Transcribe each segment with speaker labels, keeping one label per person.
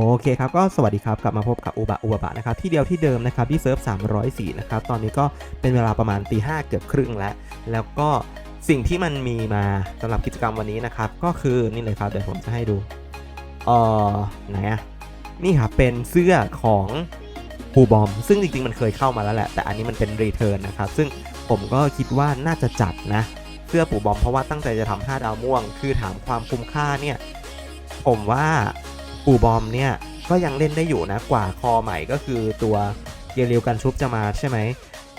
Speaker 1: โอเคครับก็สวัสดีครับ กลับมาพบกับอุบะอุบะบะนะครับที่เดียวที่เดิมนะครับที่เซิร์ฟ 304 นะครับตอนนี้ก็เป็นเวลาประมาณตีห้าเกือบครึ่งแล้ว แล้วก็สิ่งที่มันมีมาสำหรับกิจกรรมวันนี้นะครับ ก็คือนี่เลยครับ เดี๋ยวผมจะให้ดูเออไหนอะนี่ครับเป็นเสื้อของปูบอม ซึ่งจริงๆ มันเคยเข้ามาแล้วแหละ แต่อันนี้มันเป็นรีเทิร์นนะครับ ซึ่งผมก็คิดว่าน่าจะจัดนะเสื้อปูบอมเพราะว่าตั้งใจจะทำ5ดาวม่วง คือถามความคุ้มค่าเนี่ยผมว่า ปูบอมเนี่ยก็ยังเล่นได้อยู่นะกว่าคอใหม่ก็คือตัวเกลิวกันชุบจะมาใช่ไหม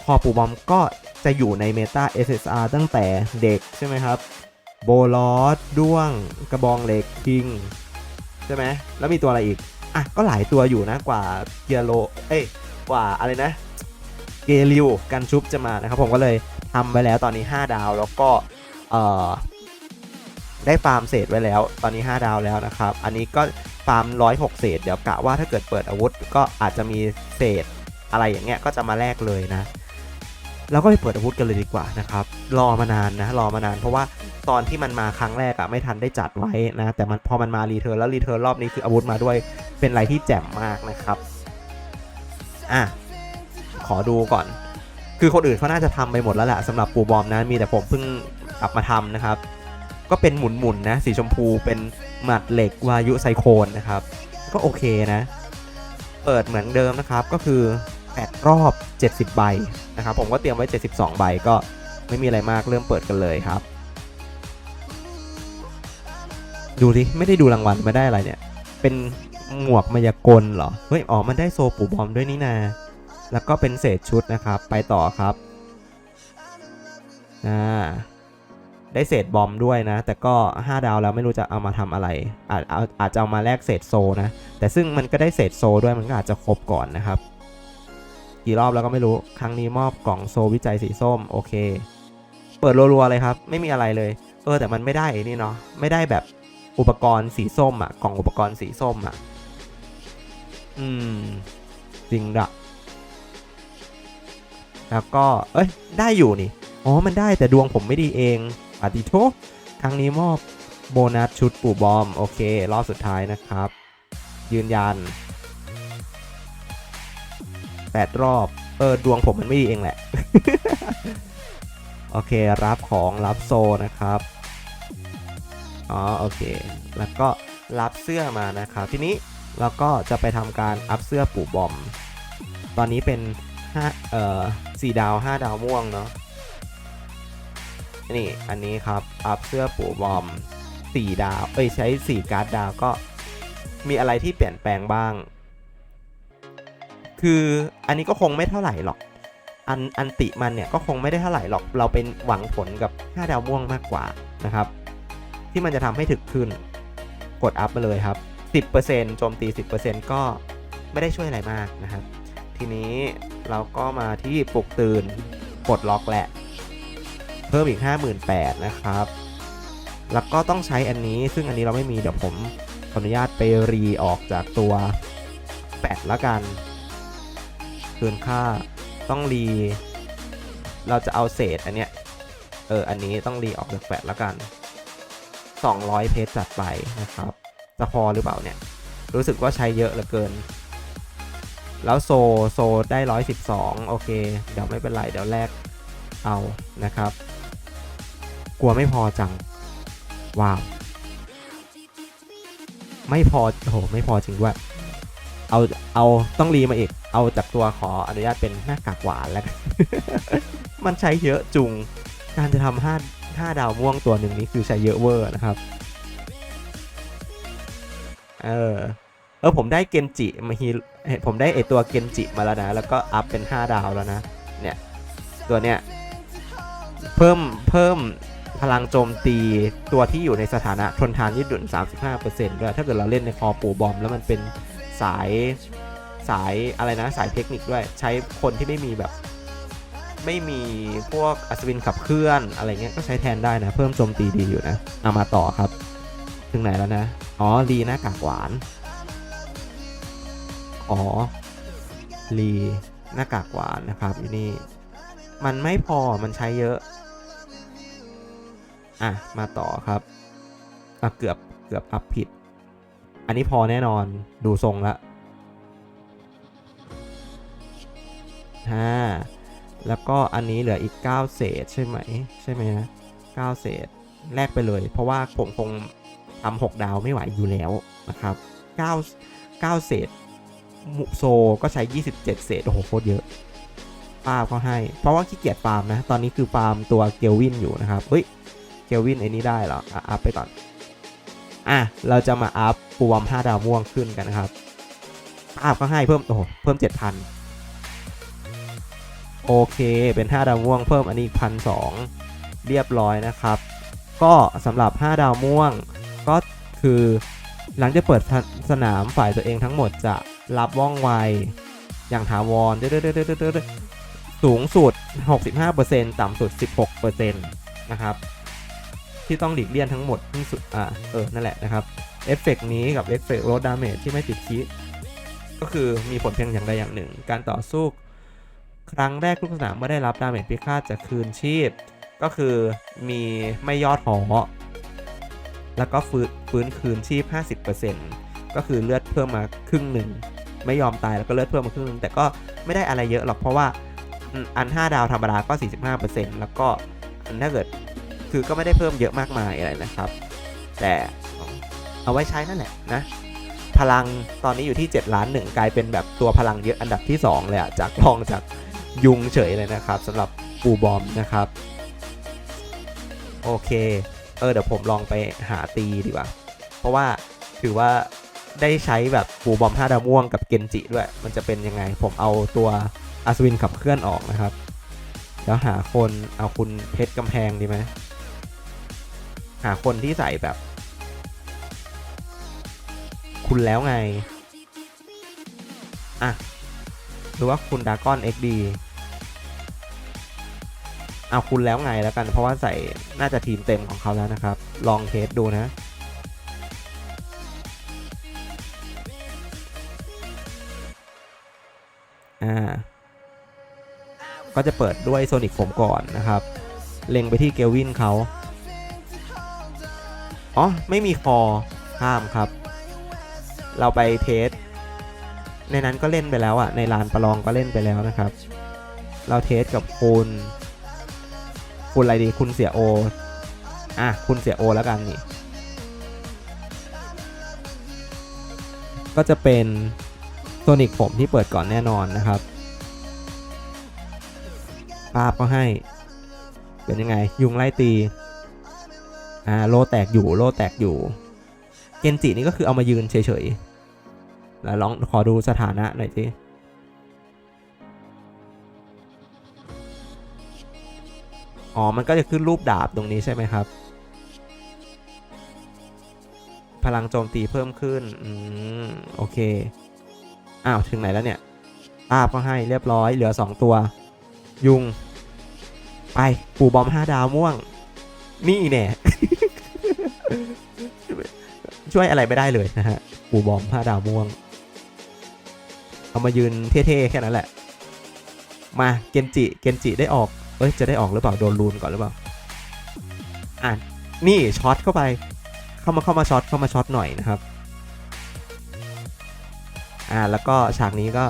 Speaker 1: คอปูบอมก็จะอยู่ในเมตา SSR ตั้งแต่เด็กใช่ไหมครับ โบลอสด้วง กระบองเหล็กคิง ใช่ไหมแล้วมีตัวอะไรอีก อะ ก็หลายตัวอยู่นะกว่าเกียโลเอ้ยกว่าอะไรนะ เกลิวกันชุบจะมานะครับ ผมก็เลยทำไว้แล้วตอนนี้ 5 ดาวแล้วก็เอ่อได้ฟาร์มเศษไว้แล้ว ตอนนี้ 5 ดาวแล้วนะครับ อันนี้ก็าร์ม106 เศษ เดี๋ยวกะว่าถ้าเกิดเปิดอาวุธ ก็อาจจะมีเศษอะไรอย่างเงี้ยก็จะมาแลกเลยนะแล้วก็ไปเปิดอาวุธกันเลยดีกว่านะครับ รอมานานนะ รอมานาน เพราะว่าตอนที่มันมาครั้งแรกอะไม่ทันได้จัดไว้นะ แต่มันพอมันมารีเทิร์นแล้วรีเทิร์นรอบนี้คืออาวุธมาด้วย เป็นอะไรที่แจ่มมากนะครับ อะ ขอดูก่อน คือคนอื่นเขาน่าจะทำไปหมดแล้วแหละสำหรับปูบอมนะ มีแต่ผมเพิ่งกลับมาทำนะครับ ก็เป็นหมุนๆนนะ สีชมพูเป็นหมัดเหล็กวายุไซโคนนะครับ ก็โอเคนะ เปิดเหมือนเดิมนะครับก็คือ 8 รอบ 70 ใบนะครับ ผมก็เตรียมไว้ 72 ใบก็ไม่มีอะไรมากเริ่มเปิดกันเลยครับ ดูสิไม่ได้ดูรางวัลไม่ได้อะไรเนี่ย เป็นหมวกมายากลเหรอ เฮ้ย อ๋อ มันได้โซปูบอมด้วยนี่นา แล้วก็เป็นเศษชุดนะครับ ไปต่อครับ อ่า ได้เศษบอมด้วยนะ แต่ก็ 5 ดาวแล้วไม่รู้จะเอามาทำอะไร อาจอาอาจจะเอามาแลกเศษโซนะ แต่ซึ่งมันก็ได้เศษโซด้วยมันก็อาจจะครบก่อนนะครับ กี่รอบแล้วก็ไม่รู้ ครั้งนี้มอบกล่องโซวิจัยสีส้มโอเค เปิดรัวๆเลยครับ ไม่มีอะไรเลย เออแต่มันไม่ได้นี่เนาะ ไม่ได้แบบอุปกรณ์สีส้มอะ่ะ กล่องอุปกรณ์สีส้มอะ่ะ อืม จริงดะแล้วก็ เอ้ย ได้อยู่นี่ อ๋อ มันได้แต่ดวงผมไม่ดีเอง ปาติโทครั้งนี้มอบโบนัสชุดปู่บอม โอเค รอบสุดท้ายนะครับ ยืนยัน 8 รอบ เออ ดวงผมมันไม่ดีเองแหละ โอเค รับของรับโซนะครับ อ๋อ โอเค แล้วก็รับเสื้อมานะครับ ทีนี้เราก็จะไปทำการอัพเสื้อปู่บอม ตอนนี้เป็น5เอ่อ4ดาว 5 ดาวม่วงเนาะ นี่อันนี้ครับอัพเสื้อปู่บอม4ดาว เอ้ยใช้4การ์ดดาวก็มีอะไรที่เปลี่ยนแปลงบ้าง คืออันนี้ก็คงไม่เท่าไหร่หรอก อันอันติมันเนี่ยก็คงไม่ได้เท่าไหร่หรอก เราเป็นหวังผลกับ5ดาวม่วงมากกว่านะครับ ที่มันจะทำให้ถึกขึ้น กดอัพมาเลยครับ 10%โจมตี 10%ก็ไม่ได้ช่วยอะไรมากนะครับ ทีนี้เราก็มาที่ปลุกตื่นปลดล็อกแหละ เพิ่มอีก 58,000นะครับ แล้วก็ต้องใช้อันนี้ ซึ่งอันนี้เราไม่มี เดี๋ยวผมขออนุญาตไปรีออกจากตัวแปดละกันเกินค่าต้องรี เราจะเอาเศษอันเนี้ย เออ อันนี้ต้องรีออกจากแปดละกัน 200 เพชรจัดไปนะครับ จะพอหรือเปล่าเนี่ย รู้สึกว่าใช้เยอะเหลือเกิน แล้วโซ โซได้ 112 โอเค เดี๋ยวไม่เป็นไร เดี๋ยวแลกเอานะครับ กลัวไม่พอจัง ว้าว ไม่พอโอ้โหไม่พอจริงด้วยเอาเอาต้องรีมาอีก เอาจากตัวขออนุญาตเป็นหน้ากากหวานแล้ว มันใช้เยอะจุง การจะทำห้าห้าดาวม่วงตัวหนึ่งนี้คือใช้เยอะเวอร์นะครับ เออเออผมได้เกนจิมาฮีผมได้ไอตัวเกนจิมาแล้วนะ แล้วก็อัพเป็น 5 ดาวแล้วนะ เนี่ย ตัวเนี้ย เพิ่มเพิ่ม พลังโจมตีตัวที่อยู่ในสถานะทนทานยืดหยุ่น 35%ด้วยถ้าเกิดเราเล่นในคอปูบอม แล้วมันเป็นสายสายอะไรนะสายเทคนิคด้วย ใช้คนที่ไม่มีแบบ ไม่มีพวกอัศวินขับเคลื่อนอะไรเงี้ยก็ใช้แทนได้นะ เพิ่มโจมตีดีอยู่นะเอามาต่อครับ ถึงไหนแล้วนะ อ๋อรีหน้ากากหวาน อ๋อรีหน้ากากหวานนะครับอยู่นี่มันไม่พอมันใช้เยอะ อะ มาต่อครับอะเกือบเกือบอัพผิด อันนี้พอแน่นอนดูทรงละห้าแล้วก็อันนี้เหลืออีก 9 เศษใช่ไหม ใช่ไหมนะ9เศษแลกไปเลย เพราะว่าผมคงทำ6ดาวไม่ไหวอยู่แล้วนะครับ9 9 เศษมุโซก็ใช้ 27 เศษ โอ้โหโคตรเยอะฟาร์มก็ให้ เพราะว่าขี้เกียจฟาร์มนะ ตอนนี้คือฟาร์มตัวเกลวินอยู่นะครับ เฮ้ย กลวินไอ้นี้ได้เหรออะอัพไปก่อน อะ เราจะมาอัพปูวอม5ดาวม่วงขึ้นกันนะครับ อัพก็ให้เพิ่ม โอ้เพิ่ม 7,000 โอเค เป็น 5 ดาวม่วงเพิ่มอันนี้พันสองเรียบร้อยนะครับ ก็สำหรับ 5 ดาวม่วง ก็คือหลังจากเปิดสนามฝ่ายตัวเองทั้งหมดจะรับว่องไว อย่างถาวรสูงสุด 65%ต่ำสุด 16%นะครับ ที่ต้องหลีกเลี่ยงทั้งหมดที่สุดอ่าเออ นั่นแหละนะครับเอฟเฟกนี้กับเอฟเฟกลดดาเมจที่ไม่ติดคีก็คือมีผลเพียงอย่างใดอย่างหนึ่ง การต่อสู้ ครั้งแรกลูกสนามเมื่อได้รับดาเมจพิฆาตจะคืนชีพ ก็คือมีไม่ยอดหอแล้วก็ฟื้นฟื้นคืนชีพ 50%ก็คือเลือดเพิ่มมาครึ่งหนึ่งไม่ยอมตายแล้วก็เลือดเพิ่มมาครึ่งหนึงแต่ก็ไม่ได้อะไรเยอะหรอกเพราะว่าอัน 5 ดาวธรรมดาก็ 45%แล้วก็ถ้าเกิด คือก็ไม่ได้เพิ่มเยอะมากมายอะไรนะครับ แต่เอาไว้ใช้นั่นแหละนะพลังตอนนี้อยู่ที่7ล้านหนึ่งกลายเป็นแบบตัวพลังเยอะอันดับที่ 2 เลยอะจากรองจากยุงเฉยเลยนะครับสำหรับปูบอมนะครับ โอเค เออเดี๋ยวผมลองไปหาตีดีกว่า เพราะว่าถือว่าได้ใช้แบบปูบอม5ดาวม่วงกับเกนจิด้วย มันจะเป็นยังไง ผมเอาตัวอัศวินขับเคลื่อนออกนะครับ แล้วหาคนเอาคุณเพชรกำแพงดีไหม หาคนที่ใส่แบบ คุณแล้วไง อะ หรือว่าคุณดากอน XD เอาคุณแล้วไงแล้วกัน เพราะว่าใส่น่าจะทีมเต็มของเขาแล้วนะครับ ลองเทสดูนะอ่าก็จะเปิดด้วยโซนิกผมก่อนนะครับ เล็งไปที่เกลวินเขา อ๋อ ไม่มีคอข้ามครับ เราไปเทส ในนั้นก็เล่นไปแล้วอะในลานประลองก็เล่นไปแล้วนะครับ เราเทสกับคุณคุณอะไรดีคุณเสียโอ อะ คุณเสียโอแล้วกันนี่ ก็จะเป็นโซนิกผมที่เปิดก่อนแน่นอนนะครับภาพก็ให้ เป็นยังไง ยุงไล่ตี อ่าโลแตกอยู่โลแตกอยู่เกนจินี่ก็คือเอามายืนเฉยๆแล้วลองขอดูสถานะหน่อยสิอ๋อ มันก็จะขึ้นรูปดาบตรงนี้ใช่ไหมครับ พลังโจมตีเพิ่มขึ้น อืม โอเค อ้าว ถึงไหนแล้วเนี่ยภาพก็ให้เรียบร้อย เหลือ 2 ตัว ยุง ไป ปูบอม 5 ดาวม่วง นี่แน่ ช่วยอะไรไม่ได้เลยนะฮะปูบอม5ดาวม่วง เอามายืนเท่ๆแค่นั้นแหละ มาเกนจิเกนจิได้ออกเอ้ยจะได้ออกหรือเปล่าโดนรูนก่อนหรือเปล่าอะนี่ช็อตเข้าไป เข้ามาเข้ามาช็อตเข้ามาช็อตหน่อยนะครับอ่าแล้วก็ฉากนี้ก็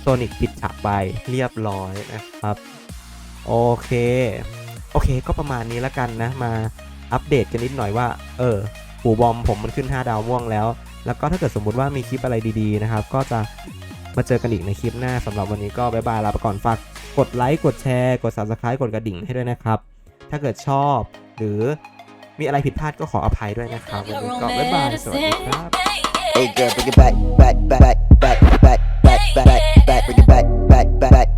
Speaker 1: โซนิกปิดฉากไปเรียบร้อยนะครับ โอเค โอเคก็ประมาณนี้แล้วกันนะมา อัปเดตกันนิดหน่อยว่า เออปูบอมผมมันขึ้น 5 ดาวม่วงแล้ว แล้วก็ถ้าเกิดสมมุติว่ามีคลิปอะไรดีๆนะครับ ก็จะมาเจอกันอีกในคลิปหน้าสำหรับวันนี้ก็บ๊ายบายลาไปก่อนฝากกดไลค์กดแชร์ กด subscribe กดกระดิ่งให้ด้วยนะครับ ถ้าเกิดชอบ หรือมีอะไรผิดพลาดก็ขออภัยด้วยนะครับ วันนี้ก็บ๊ายบายสวัสดีครับ
Speaker 2: Hey girl, bring it back, back, back, back, back, back, back, back.